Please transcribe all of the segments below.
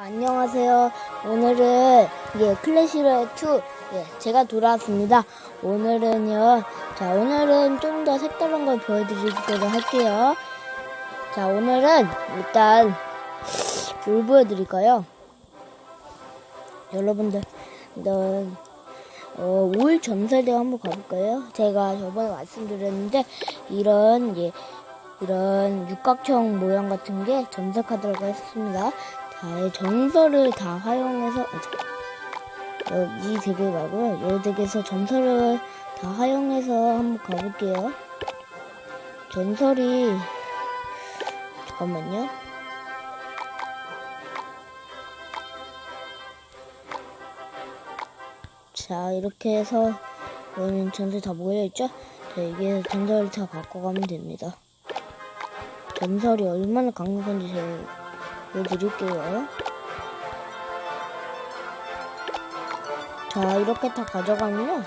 안녕하세요. 오늘은 예 클래시로의 2 예, 제가 돌아왔습니다. 오늘은요. 자, 오늘은 좀 더 색다른 걸 보여드리도록 할게요. 자, 오늘은 일단 뭘 보여드릴까요? 여러분들, 일단 어, 5일 전설대 한번 가볼까요? 제가 저번에 말씀드렸는데 이런 예 이런 육각형 모양 같은 게 전설 카드라고 했습니다. 자, 이 전설을 다 활용해서 아, 이 대게 말고요. 이 대게에서 전설을 다 활용해서 한번 가볼게요. 전설이 잠깐만요. 자, 이렇게 해서 여기는 전설 다 모여있죠? 자, 이게 전설을 다 갖고 가면 됩니다. 전설이 얼마나 강력한지 제가 보여드릴게요. 자, 이렇게 다 가져가면요.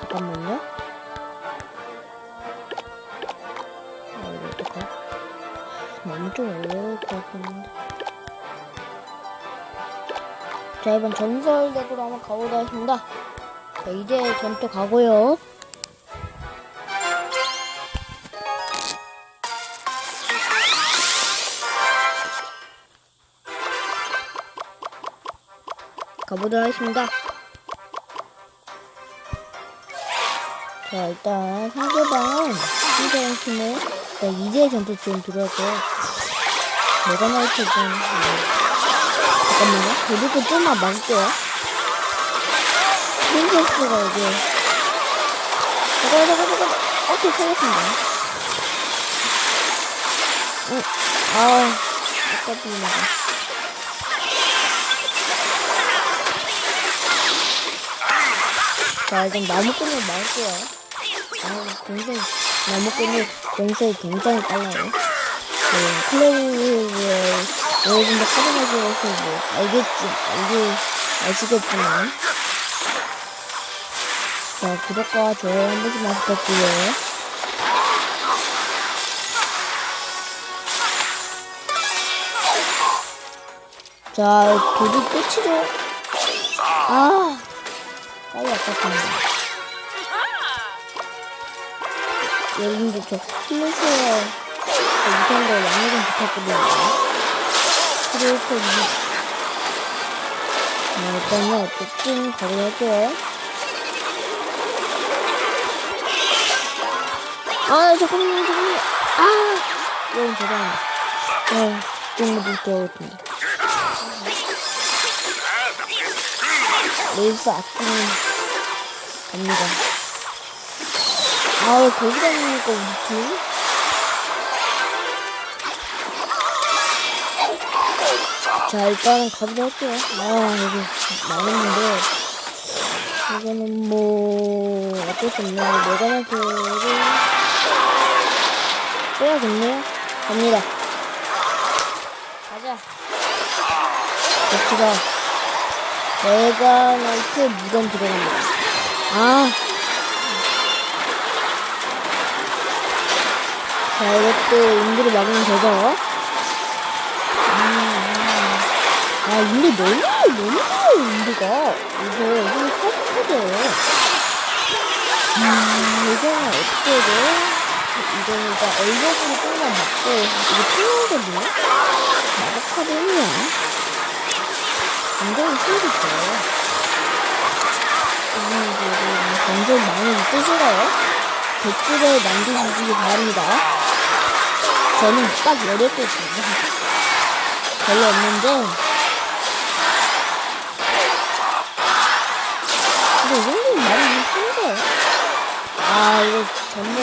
잠깐만요. 아, 이거 어떡해? 너무 좀 어려울 것 같긴 한데. 자, 이번 전설 덱으로 한번 가보도록 하겠습니다. 자, 이제 전투 가고요. 가보도록 하겠습니다. 자, 일단 상대방은 상대방 팀은 일단 이제 전투 지금 들어왔고요. 내가 나올지 네. 잠깐만요. 그리고 좀만 막을게요. 프린세스가 여기 잠깐 잠깐 잠깐 오케이 살렸습니다. 응. 아 아깝습니다. 자, 일단 나무꾼을 막을게요. 아, 공세, 나무꾼이 공세이 굉장히 빨라요. 네, 클레이의 여러분들 카드마저에서 뭐, 알겠지, 알지, 아시겠지만. 자, 구독과 좋아요 한 번씩만 부탁드려요. 자, 도둑 끝이죠. 아, 빨리 아깝습니다. 여러분들 저 플래시에 못한 거 양해 좀 부탁드려요. 그리고 네, 일단은 어쨌든 가도록 할게요. 아, 잠깐만요, 잠깐만요. 아! 여러분, 죄송합니다. 네, 좀 못하겠습니다. 레이스 아끼는 갑니다. 아우, 거기다 놓으니까 어떡해? 자, 일단은 가보도록 할게요. 아, 여기 많았는데, 이거는 뭐, 어쩔 수 없네요. 메가나트를 써야겠네요. 갑니다. 가자. 갑시다. 메가나이트 무덤 들어갑니다. 아. 자, 이것도 인드로 막으면 되죠? 아, 인드 너무, 너무 좋아요, 인드가. 이거, 이거 서브코드예요. 음, 이거는 어떻게 해야 돼? 이거는 일단 얼굴으로 조금만 맞고, 이거 필요하거든요? 마법 카드 있냐? 굉장히 힘이 좋아요. 이분들은 점점 많이 쓰시나요? 댓글에 남겨주시기 바랍니다. 저는 딱 8개 정도 별로 없는데, 근데 이 정도면 말이 힘든데. 아, 이거 정말,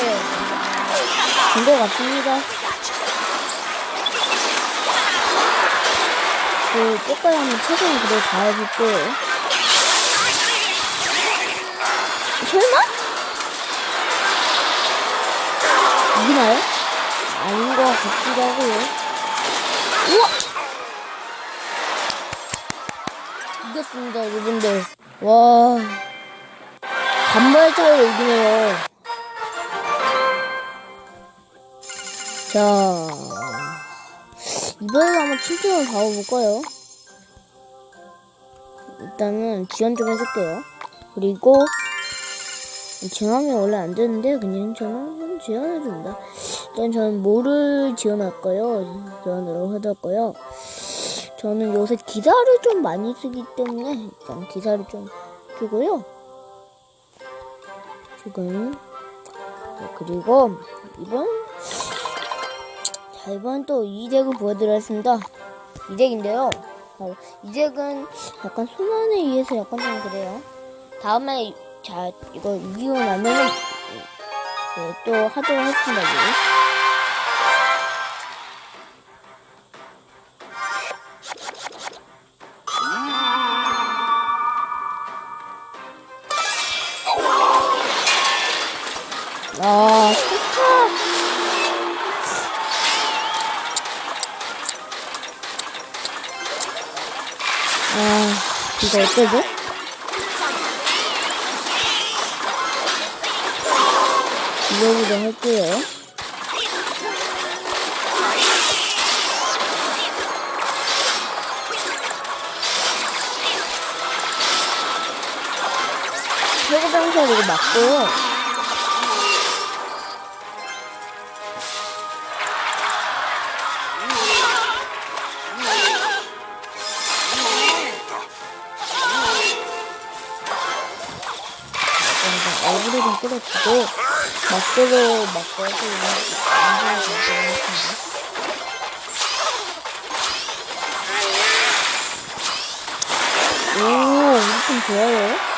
된것 같습니다. 그, 끝까지 한번 최선을 그대로 다해볼게요. 설마? 이기나요? 아닌 것 같기도 하고요. 우와! 이겼습니다, 여러분들. 와. 간발적으로 이기네요. 자. 이번에도 한번 칭칭을 가볼까요? 일단은 지원 좀 해줄게요. 그리고 지원하면 원래 안 되는데 그냥 저는 지원해줍니다. 일단 저는 뭐를 지원할까요? 지원으로 해둘까요? 저는 요새 기사를 좀 많이 쓰기 때문에 일단 기사를 좀 주고요. 지금 네, 그리고 이번 자 이번 또 이덱을 보여드리겠습니다. 이덱인데요. 어, 이덱은 약간 소만에 의해서 약간 좀 그래요. 다음에 자 이거 이기고 나면은 네, 또 하도록 하겠습니다. 어쩌죠? 이거보다 할게요. 최고병사 이거 맞고 막대로 막대서 연습을 좀 해보겠습니다. 오, 우리 팀 좋아요.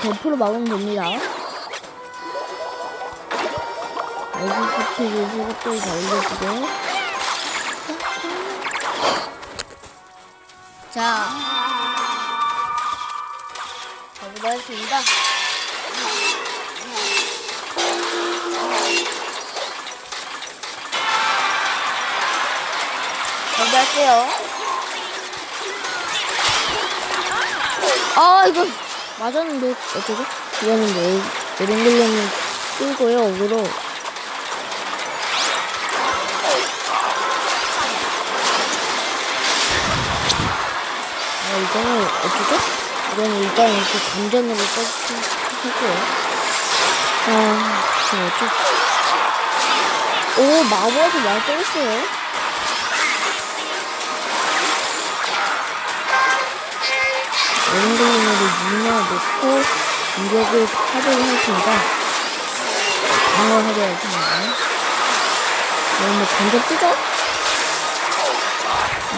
버프로 막으면 됩니다. 아이스스틱을 소각도를 다 올려주고. 자. 가보겠습니다. 정리할게요. 아, 이거. 맞았는데 어쩌죠? 이거는 뭐 이런 걸로는 끌고요, 어그로. 아, 이거는 어쩌죠? 이거는 일단 이렇게 감전으로 써주고요. 아, 이거 어쩌죠? 오, 마법이 많이 떠있어요. 놓고 무력을 하도록 하겠습니다. 방어를 하도록 하겠습니다. 뭐 전자 뜨죠?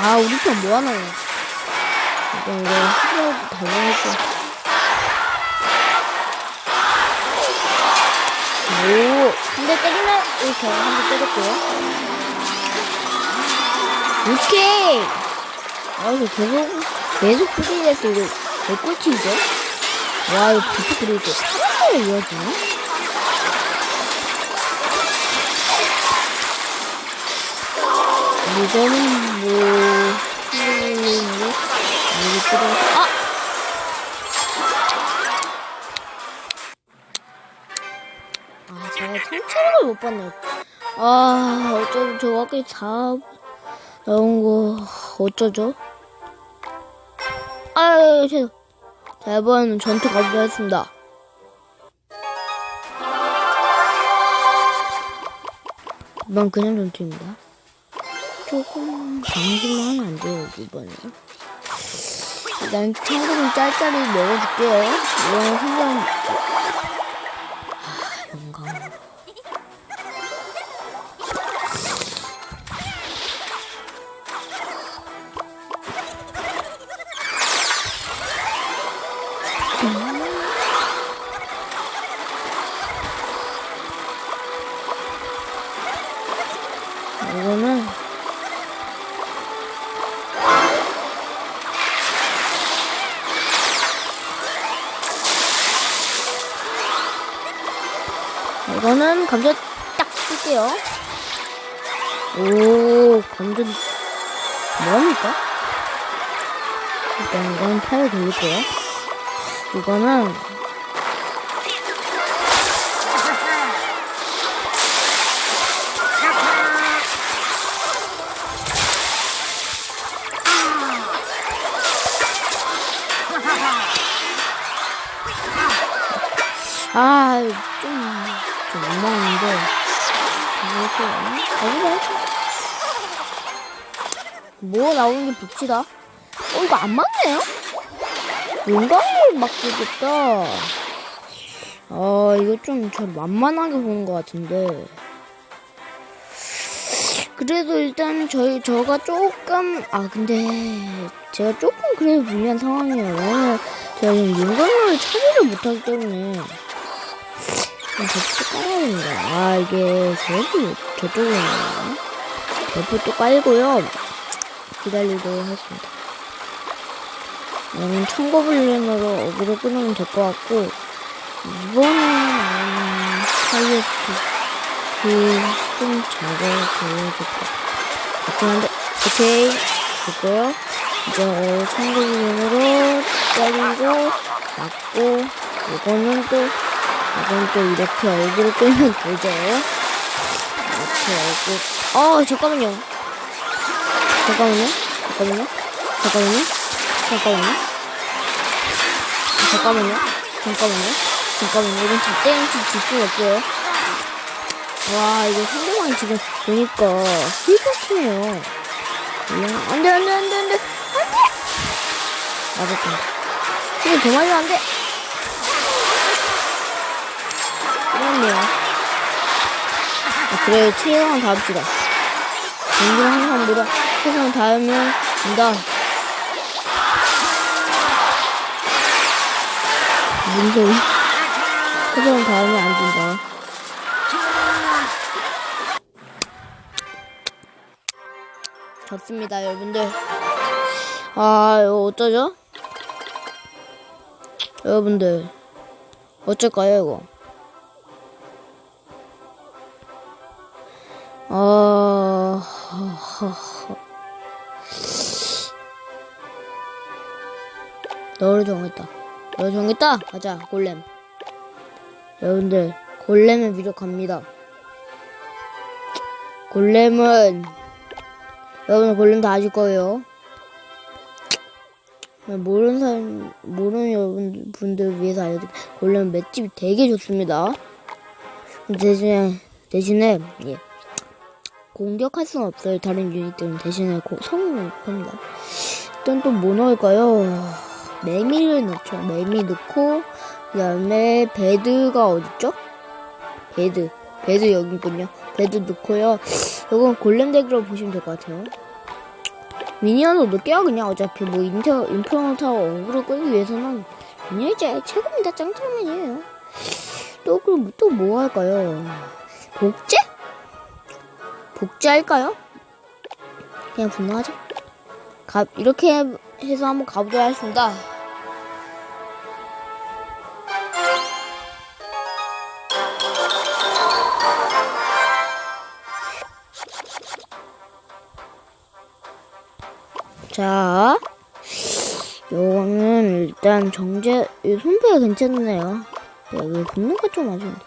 아, 우리 편 뭐하나요? 일단 이거 후벼 달려있고. 오, 한 대 때리면 이렇게 한 대 때렸고요. 오케이! 아, 이거 계속, 계속 프리에서 이거 개꿀팁이죠? 와, 이거 비트 그리고 사라져요, 이어지네? 이거는 뭐, 흔들리는 거, 여기 들어, 아! 아, 제가 상처를 못 봤네. 아, 어쩌죠. 저거까지 다 나온 거, 어쩌죠? 아유, 죄송. 자, 이번 전투 가보도록 하겠습니다. 이번 그냥 전투입니다. 조금 방심만 하면 안 돼요, 이번에. 일단 친구 좀 짤짤이 먹어줄게요. 이번엔 한번 딱 쓸게요. 오, 감자 뭐합니까? 일단 이거는 팔을 돌릴게요. 이거는 뭐 나오는 게 봅시다. 어, 이거 안 맞네요? 용광을 맞겠다. 아, 이거 좀 저 만만하게 보는 것 같은데. 그래도 일단 저희, 저가 조금, 아, 근데, 제가 조금 그래도 불리한 상황이에요. 왜냐면 제가 지금 용광을 처리를 못하기 때문에. 대포 깔아야 됩니다. 아, 이게, 대포, 저쪽에 있나요? 대포 또 깔고요. 기다리도록 하겠습니다. 나는 청거블린으로 어그로 끊으면 될 것 같고, 이번에 나오는 하이에스트, 그좀 작아 보여줄 것 같긴 한데, 오케이. 됐고요. 이제 청거블린으로 때리고, 맞고, 이거는 또, 이건 또 이렇게 얼굴을 끌면 되죠. 이렇게 얼굴, 어, 잠깐만요. 잠깐만요. 잠깐만요. 잠깐만요. 잠깐만요. 잠깐만요. 잠깐만요. 잠깐만요. 이건 절대양치 질 수가 없어요. 와, 이거 상대방이 지금 보니까 힐박히네요. 안 돼, 안 돼, 안 돼, 안 돼. 안 돼! 맞았다. 이거 더 맞으면 안 돼. 그렇네요. 아, 그래, 최대한 다 합시다. 공중 항상보다 최선 다하면 된다. 무슨 소리? 최선 다하면 안 된다. 좋습니다, 여러분들. 아, 이거 어쩌죠? 여러분들, 어쩔까요, 이거? 아, 너를 정했다. 너를 정했다. 가자, 골렘. 여러분들, 골렘을 위력합니다. 골렘은 여러분 골렘 다 아실 거예요. 모르는 사람, 모르는 여러분들 위해서 알려드릴게요. 골렘 맷집이 되게 좋습니다. 대신에, 대신에, 예. 공격할 수는 없어요. 다른 유닛들은 대신에 고, 성공을 합니다. 일단 또 뭐 넣을까요? 매미를 넣죠. 매미 넣고 그 다음에 베드가 어딨죠? 베드. 베드 여기 있군요. 베드 넣고요. 이건 골렘 덱으로 보시면 될 것 같아요. 미니언도 넣게요. 그냥 어차피 뭐 인터, 인포너 타워 어그로 끌기 위해서는 미니언이 최고입니다. 짱짱맨이에요. 또 그럼 또 뭐 할까요? 복제? 복제할까요? 그냥 분노하죠. 가, 이렇게 해서 한번 가보도록 하겠습니다. 자, 요거는 일단 정제, 이 손패가 괜찮네요. 여기 분노가 좀 아쉬운데.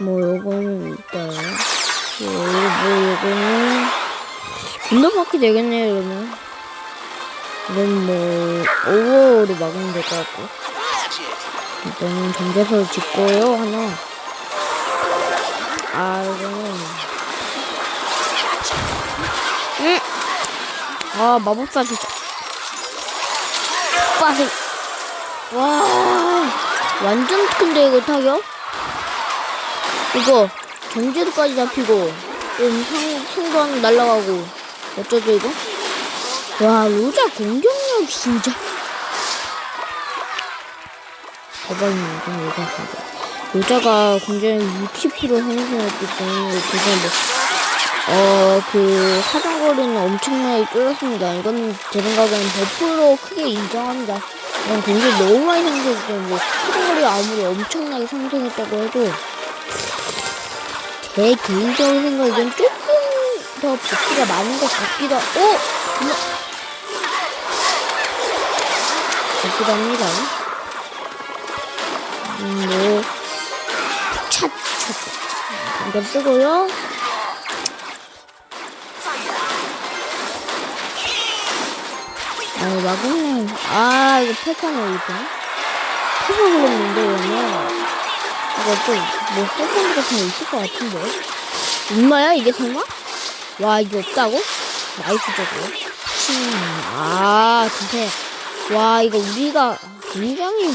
뭐, 요거는 일단, 요, 뭐, 요거는, 분노 받게 되겠네요, 이러면. 이건 뭐, 오버로 막으면 될 것 같고. 일단은 정제설 짓고요, 하나. 아, 이거는. 응! 아, 마법사 진짜. 빠세. 와, 완전 큰데, 이거 타격? 이거, 경제도까지 잡히고, 음, 상, 성광 날라가고. 어쩌죠, 이거? 와, 로자 공격력 진짜. 대박이네, 로자. 로자가 공격력 60% 상승했기 때문에, 그건 뭐, 어, 그, 사정거리는 엄청나게 줄었습니다. 이건 제 생각에는 100% 크게 인정합니다. 공격이 너무 많이 상승했기 때문에, 뭐, 사정거리가 아무리 엄청나게 상승했다고 해도, 제 개인적인 생각에는 조금 더 부피가 많은 것 같기도 하고, 오! 정말. 같기도 합니다. 음, 뭐, 찻, 찻. 이거 쓰고요. 아, 마구님. 아, 이거 패턴을 이거. 패턴 걸렸는데, 이러면. 이거 또, 뭐, 패턴 같은 거 있을 것 같은데. 엄마야, 이게 설마? 와, 이게 없다고? 나이스 저거. 음, 아, 두세. 와, 이거 우리가 굉장히,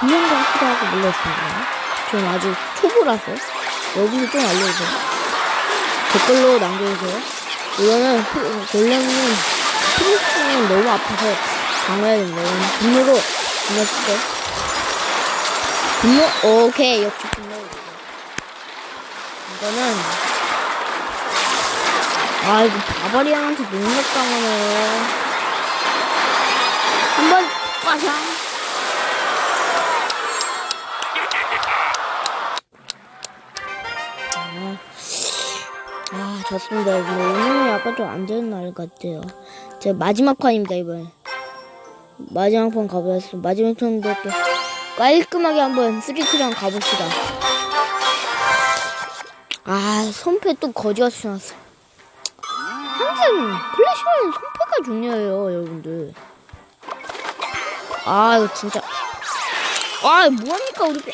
분명 것 같기도 하고 몰랐습니다. 전 아직 초보라서. 여러분들 좀 알려주세요. 댓글로 남겨주세요. 이거는, 프- 골렘은, 프리스는 너무 아파서 강해야 된다. 이건 분노로, 분노 쓰죠. 분노, 오케이. 역시 분노. 이거는, 아, 이거 바바리안한테 농락당하네. 한 번, 빠샹. 아, 아, 좋습니다. 여러분. 오늘은 약간 좀 안 되는 날 같아요. 제 마지막 판입니다, 이번에. 마지막 판 가보겠습니다. 마지막 판인데 이렇게 깔끔하게 한번 쓰리크랑 가봅시다. 아, 손패 또 거지같이 나왔어. 항상 클래시는 손패가 중요해요, 여러분들. 아, 이거 진짜. 아, 뭐합니까, 우리 빼.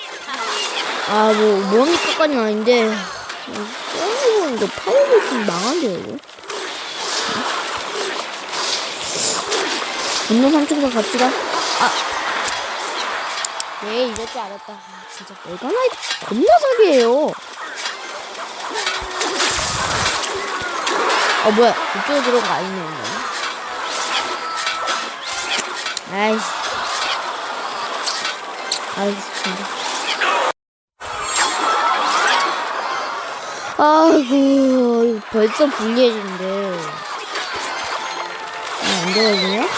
아, 뭐, 뭐합니까까지는 아닌데. 쏘는 이거 파워가 있으면 망한데요, 이거. 분노 삼총사 갑시다. 아. 네, 이럴 줄 알았다. 아, 진짜 내가 나이 겁나 사기예요. 어, 뭐야. 이쪽에 들어온 거 아니네, 이거. 아이씨. 알겠습니다. 아이고, 벌써 불리해지는데. 아, 안 되거든요?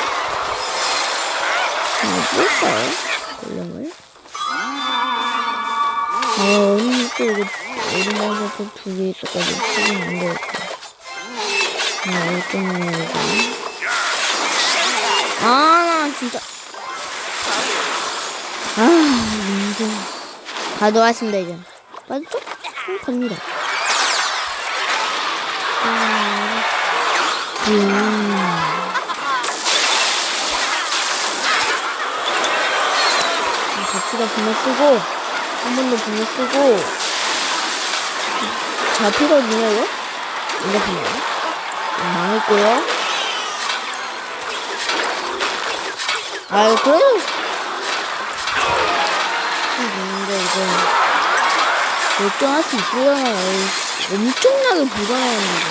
아, 뭘까요? 골렘을? 아, 오늘 또 이거, 오랜만에 또두 개 있어가지고, 지금 안 되겠다. 아, 어떤 거지? 아, 나 진짜. 아, 이제. 가져왔습니다, 이제. 맞죠? 응, 갑니다. 아, 음. 같이다 분노 쓰고, 한번더 분노 쓰고, 잡히거든요, 이거? 분노. 망했고요. 아유, 그래도. 근데 이거. 결정할 수 있으려나, 엄청나게 불가능합니다.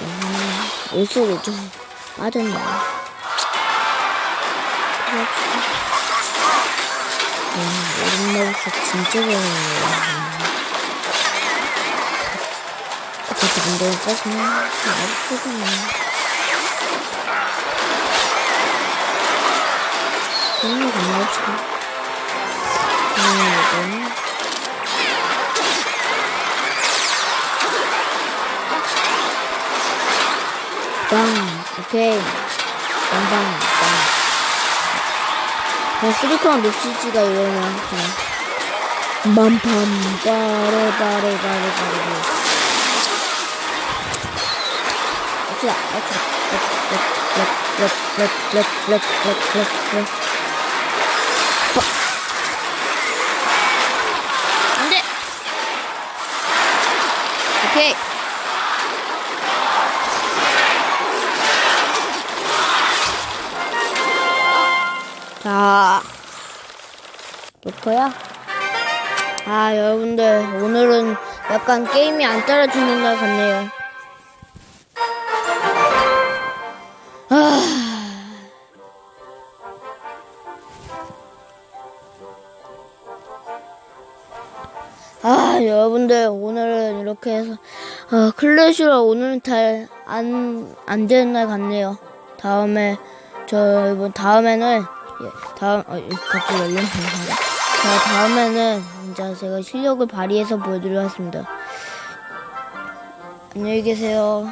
음, 옷속에 좀 빠졌네. 그 여기서 진짜 배웠네요. 어차피 문제는 빠지면 아프거든요. 그런 고마워죠. 오늘 이거는 빵, 오케이. 빵빵, 빵. 아, 그냥 수리콘 놓치지가 이러면 그냥. 맘팜, 빠레, 빠레, 빠레, 빠레. 갑시다, 갑시다. 렛, 렛, 렛, 렛, 렛, 렛, 렛, 렛, 렛. 빠. 안 돼! 오케이. 자, 놓고요. 아, 여러분들, 오늘은 약간 게임이 안 따라주는 날 같네요. 아, 아, 여러분들, 오늘은 이렇게 해서, 아, 클래시로 오늘은 잘 안, 안 되는 날 같네요. 다음에, 저, 이번 다음에는, 예, 다음, 어, 예, 갑자기 열렸네. 자, 다음에는 진짜 제가 실력을 발휘해서 보여드리려 했습니다. 안녕히 계세요.